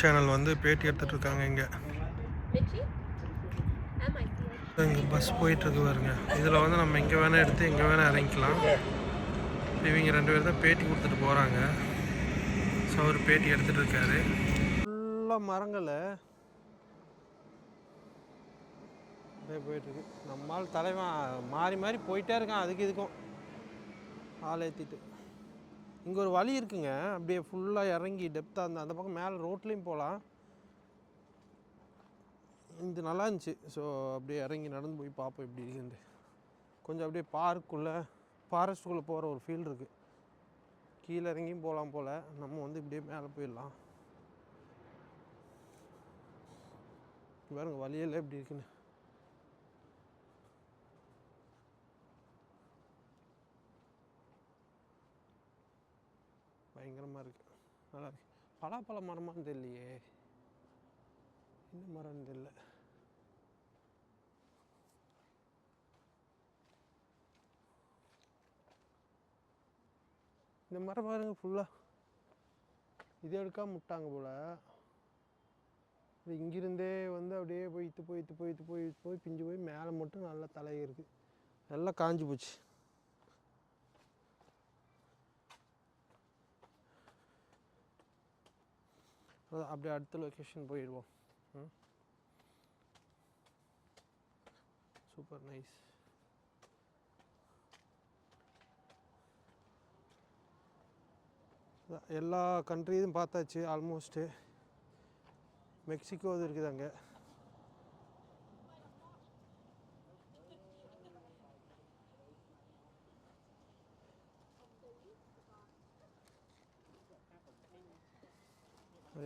Channel வந்து பேட்டி எடுத்துட்டு இருக்காங்க இங்கே. இங்கே பஸ் போயிட்டுருக்கு பாருங்க. இதில் வந்து நம்ம எங்கே வேணால் எடுத்து எங்கே வேணால் இறங்கிக்கலாம். இவங்க ரெண்டு பேர் தான் பேட்டி கொடுத்துட்டு போகிறாங்க ஸோ அவர் பேட்டி எடுத்துகிட்டு இருக்காரு ஃபுல்லாக மரங்கள் அப்படியே போயிட்டுருக்கு நம்மால் தலைவன் மாறி மாறி போயிட்டே இருக்கான். அதுக்கு இதுக்கும். ஆள் ஏற்றிட்டு இங்கே ஒரு வழி இருக்குங்க. அப்படியே ஃபுல்லாக இறங்கி டெப்த்தாக இருந்தால் அந்த பக்கம் மேலே ரோட்லேயும் போகலாம் இது நல்லா இருந்துச்சு. ஸோ அப்படியே இறங்கி நடந்து போய் பார்ப்போம் இப்படி இருக்குன்ட்டு. கொஞ்சம் அப்படியே பார்க்குள்ளே ஃபாரஸ்ட்டுக்குள்ளே போகிற ஒரு ஃபீல் இருக்குது கீழே இறங்கியும் போகலாம் போல். நம்ம வந்து இப்படியே மேலே போயிடலாம். பாருங்கள் வழியெல்லாம் எப்படி இருக்குன்னு. பயங்கரமாக இருக்கு. நல்லா இருக்கு. பலாப்பழ மரமாக தெரியலையே. என்ன மரம்னு தெரியல. இந்த மரம் பாருங்க ஃபுல்லாக இது எடுக்காம விட்டாங்க போல. இது இங்கிருந்தே வந்து அப்படியே போயிட்டு போயிட்டு போயிட்டு போயிட்டு போய் பிஞ்சு போய் மேலே மட்டும் நல்லா தலை இருக்குது எல்லாம் காஞ்சி போச்சு. அப்படியே அடுத்த லொக்கேஷன் போயிடுவோம். சூப்பர் நைஸ் எல்லா கண்ட்ரியும் பார்த்தாச்சு ஆல்மோஸ்ட்டு மெக்சிகோ இது இருக்குது அங்கே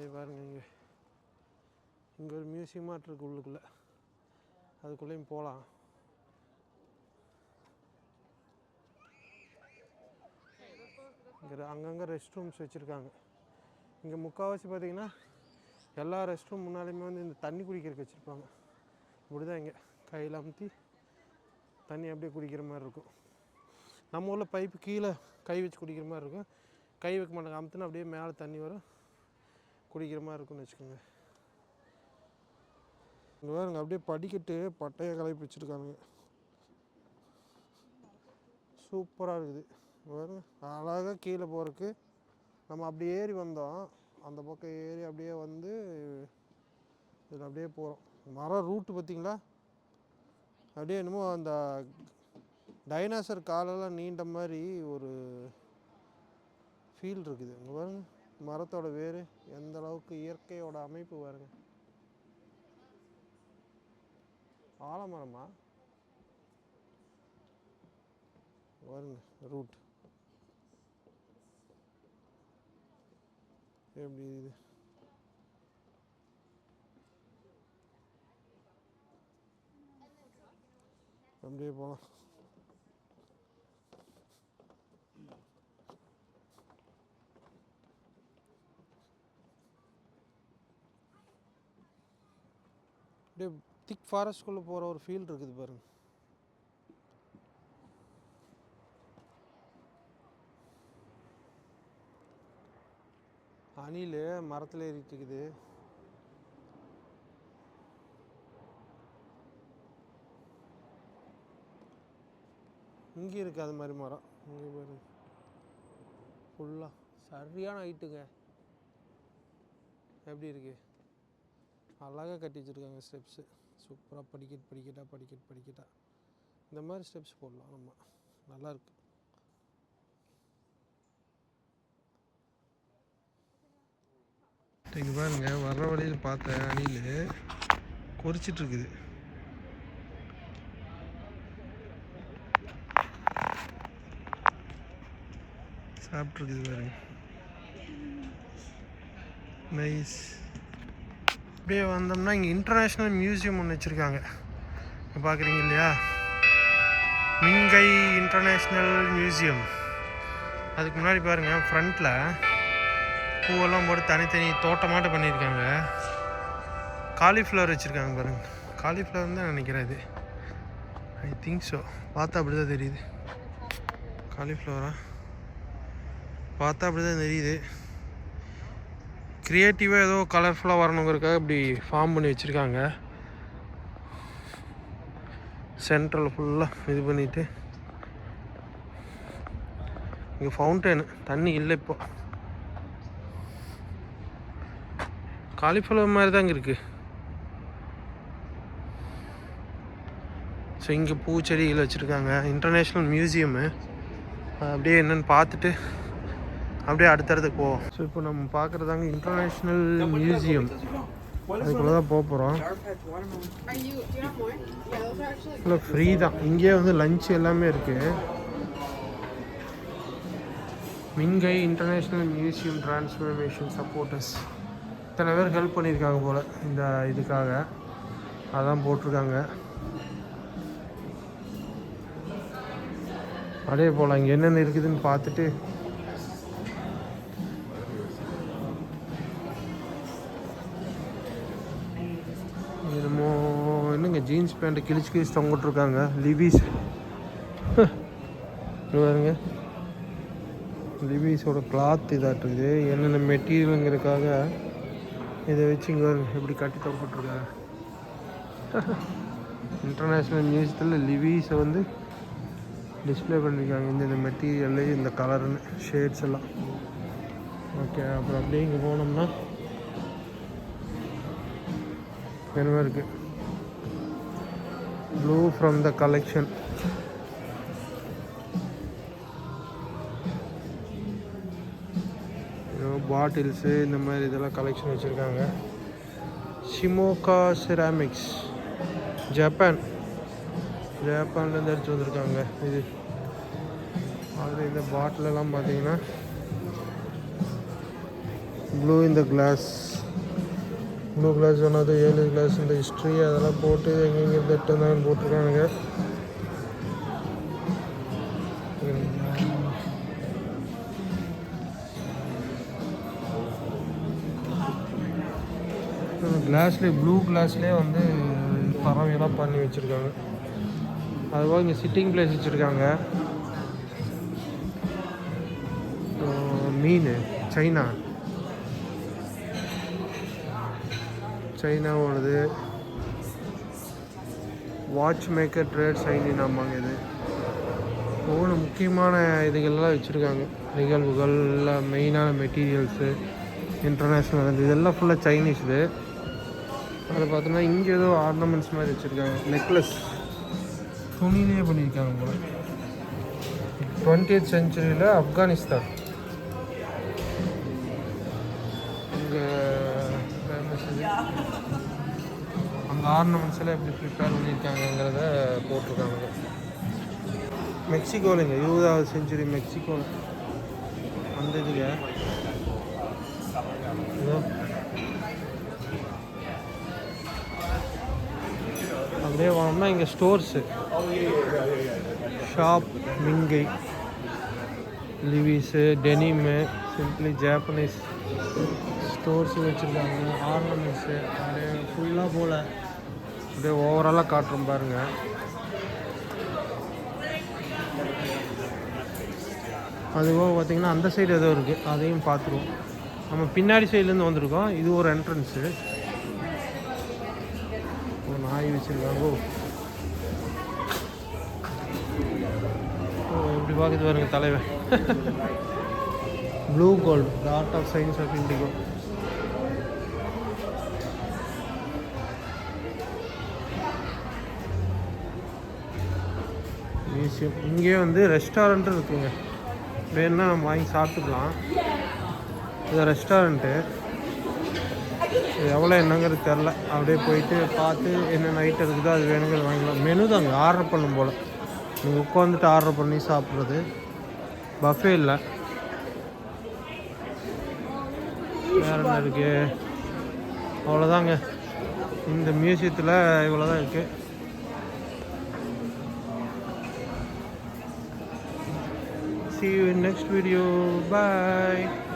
அதே பாருங்க இங்கே. இங்கே ஒரு மியூசியமாக இருக்கு உள்ளுக்குள்ளே. அதுக்குள்ளேயும் போகலாம். இங்கே அங்கங்கே ரெஸ்ட் ரூம்ஸ் வச்சுருக்காங்க. இங்கே முக்கால்வாசி பார்த்தீங்கன்னா எல்லா ரெஸ்ட் ரூம் முன்னாலையுமே வந்து இந்த தண்ணி குடிக்கிறதுக்கு வச்சுருப்பாங்க. இப்படி தான் இங்கே. கையில் அமுத்தி தண்ணி அப்படியே குடிக்கிற மாதிரி இருக்கும். நம்ம ஊரில் பைப்பு கீழே கை வச்சு குடிக்கிற மாதிரி இருக்கும். கை வைக்க மாட்டாங்க. அமுத்துனா அப்படியே மேலே தண்ணி வரும். குடிக்கிற மாதிரி இருக்கும்னு வச்சுக்கோங்க. இங்கே பாருங்க அப்படியே படிக்கட்டு பட்டையை கலப்பி வச்சுருக்கானுங்க. சூப்பராக இருக்குது. பாருங்க அழகாக கீழே போகிறதுக்கு நம்ம அப்படி ஏறி வந்தோம். அந்த பக்கம் ஏறி அப்படியே வந்து இதில் அப்படியே போகிறோம் மரம் ரூட்டு பார்த்தீங்களா அப்படியே என்னமோ அந்த டைனாசர் காலெல்லாம் நீண்ட மாதிரி ஒரு ஃபீல் இருக்குது. இங்கே பாருங்கள் மரத்தோட வேர் எந்த அளவுக்கு இயற்கையோட அமைப்பு பாருங்க. ஆலமரமா? வருங்க ரூட் எப்படி இது அப்படியே போகலாம் அப்படியே திக் ஃபாரஸ்ட்குள்ளே போகிற ஒரு ஃபீல் இருக்குது பாருங்க. அணில் மரத்தில் ஏறிட்டு இருக்குது. இங்கே இருக்குது அது மாதிரி மரம். இங்கே பாருங்க. ஃபுல்லாக சரியான ஹைட்டுங்க எப்படி இருக்குது அழகாக கட்டி வச்சுருக்காங்க ஸ்டெப்ஸு சூப்பராக படிக்கட் படிக்கட்டா படிக்கட் படிக்கட்டா. இந்த மாதிரி ஸ்டெப்ஸ் போடலாம் நம்ம. நல்லா இருக்கு. இங்கே பாருங்க வர்ற வழியில் பார்த்த அணில் கொரிச்சிட்டுருக்குது சாப்பிட்ருக்குது பாருங்க. நைஸ் அப்படியே வந்தோம்னா இங்கே இன்டர்நேஷ்னல் மியூசியம் ஒன்று வச்சுருக்காங்க. இங்கே பார்க்குறீங்க இல்லையா? மிங்கை இன்டர்நேஷ்னல் மியூசியம் அதுக்கு முன்னாடி பாருங்கள் ஃப்ரண்ட்டில் பூவெல்லாம் போட்டு தனித்தனி தோட்டமாட்டம் பண்ணியிருக்காங்க. காலிஃப்ளவர் வச்சுருக்காங்க பாருங்கள் காலிஃப்ளவர் தான் நினைக்கிறேன் இது. ஐ திங்க் ஸோ பார்த்தா அப்படி தான் தெரியுது காலிஃப்ளவரா பார்த்தா அப்படி தான் தெரியுது. க்ரியேட்டிவாக ஏதோ கலர்ஃபுல்லாக வரணுங்கிறதுக்காக இப்படி ஃபார்ம் பண்ணி வச்சுருக்காங்க. சென்ட்ரல் ஃபுல்லாக இது பண்ணிட்டு. இங்கே ஃபவுண்டனு தண்ணி இல்லை இப்போ. காலிஃப்ளவர் மாதிரி தாங்க இருக்குது ஸோ இங்கே பூச்செடிகள் வச்சுருக்காங்க. இன்டர்நேஷ்னல் மியூசியமு அப்படியே என்னன்னு பார்த்துட்டு அப்படியே அடுத்தடுத்து போ. ஸோ இப்போ நம்ம பார்க்குறதாங்க இன்டர்நேஷ்னல் மியூசியம் அதுக்குள்ளே தான் போக போகிறோம் இல்லை ஃப்ரீ தான். இங்கேயே வந்து லஞ்ச் எல்லாமே இருக்குது Mingei International Museum transformation supporters இத்தனை பேர் ஹெல்ப் பண்ணியிருக்காங்க போல் இந்த இதுக்காக. அதான் போட்டிருக்காங்க. அப்படியே போகலாம் இங்கே என்னென்ன இருக்குதுன்னு பார்த்துட்டு ஜீன்ஸ் பேண்ட்டு கிழிச்சு கிழிச்சு தொங்கிட்டுருக்காங்க லிவிஸ் பாருங்க. லிவிஸோட கிளாத் இதாட்டுருக்குது என்னென்ன மெட்டீரியலுங்கிறதுக்காக இதை வச்சு இங்கே எப்படி கட்டி தொங்கிட்டுருக்காங்க இன்டர்நேஷ்னல் மியூசியத்தில் லிவிஸை வந்து டிஸ்ப்ளே பண்ணியிருக்காங்க இந்த இந்த மெட்டீரியல் இந்த கலர்னு ஷேட்ஸ் எல்லாம். ஓகே அப்புறம் அப்படியே இங்கே போனோம்னா என்னவா இருக்குது blue from the collection bottles இந்த மாதிரி இதெல்லாம் கலெக்ஷன் வச்சுருக்காங்க. ஷிமோகா செராமிக்ஸ் ஜப்பான் ஜப்பான்லேருந்து எடுத்து வந்திருக்காங்க. இது. அது இந்த பாட்டிலெல்லாம் பார்த்தீங்கன்னா ப்ளூ இந்த கிளாஸ் ப்ளூ கிளாஸ் ஒன்றாவது ஏழு கிளாஸ் இந்த ஹிஸ்ட்ரி அதெல்லாம் போட்டு எங்கெங்கே எட்டு வந்தாங்கன்னு போட்டிருக்கானுங்க. கிளாஸ்லேயே ப்ளூ கிளாஸ்லேயே வந்து பறவையெல்லாம் பண்ணி வச்சுருக்காங்க. அதுபோக இங்கே சிட்டிங் பிளேஸ் வச்சுருக்காங்க. மீன் சைனா. சைனாவோடது வாட்ச் மேக்கர் ட்ரேட் சைனின் ஆமாங்க இது. ஒவ்வொரு முக்கியமான இதுகள்லாம் வச்சுருக்காங்க. நிகழ்வுகள் மெயினான மெட்டீரியல்ஸு இன்டர்நேஷ்னல் இது இதெல்லாம் ஃபுல்லாக சைனீஸ் இது. அதை பார்த்தோன்னா இங்கே ஏதோ ஆர்னமெண்ட்ஸ் மாதிரி வச்சுருக்காங்க. நெக்லஸ் துணியிலே பண்ணியிருக்காங்க போல. எயிட் செஞ்சுரியில் ஆப்கானிஸ்தான் ஆர்னமெண்ட்ஸ் எல்லாம் எப்படி ப்ரிப்பேர் பண்ணியிருக்காங்கங்கிறத போட்டிருக்காங்க. மெக்சிகோலைங்க இருபதாவது செஞ்சுரி மெக்சிகோ. அந்த இதுங்க அப்படியே வாங்கினா இங்கே stores shop Mingei Levi's denim simply Japanese stores வச்சுருக்காங்க ஆர்னமெண்ட்ஸு அப்படியே ஃபுல்லாக போல். அப்படியே ஓவராலாக காட்டுறோம் பாருங்கள் அதுபோக பார்த்தீங்கன்னா அந்த சைடு ஏதோ இருக்குது அதையும் பார்த்துருவோம். நம்ம பின்னாடி சைட்லேருந்து வந்திருக்கோம். இது ஒரு என்ட்ரன்ஸு ஒரு நாய் வச்சுருக்காங்க. ஓ. ஓ, இப்படி பார்க்குது பாருங்க தலைவன். Blue gold the art of science of indigo museum இங்கே வந்து ரெஸ்டாரண்ட்டும் இருக்குங்க. வேணும்னா நம்ம வாங்கி சாப்பிட்டுக்கலாம். இது ரெஸ்டாரண்ட்டு இது எவ்வளோ என்னங்கிறது தெரில அப்படியே போயிட்டு பார்த்து என்னென்ன ஐட்டம் இருக்குதோ அது வேணுங்கிறது வாங்கிக்கலாம். மெனு தாங்க ஆர்டர் பண்ணும் போல். நீங்கள் உட்காந்துட்டு ஆர்டர் பண்ணி சாப்பிட்றது. பஃபே இல்லை. வேறு என்ன இருக்குது அவ்வளோதாங்க இந்த மியூசியத்தில் இவ்வளோ தான் இருக்குது See you in next video. Bye.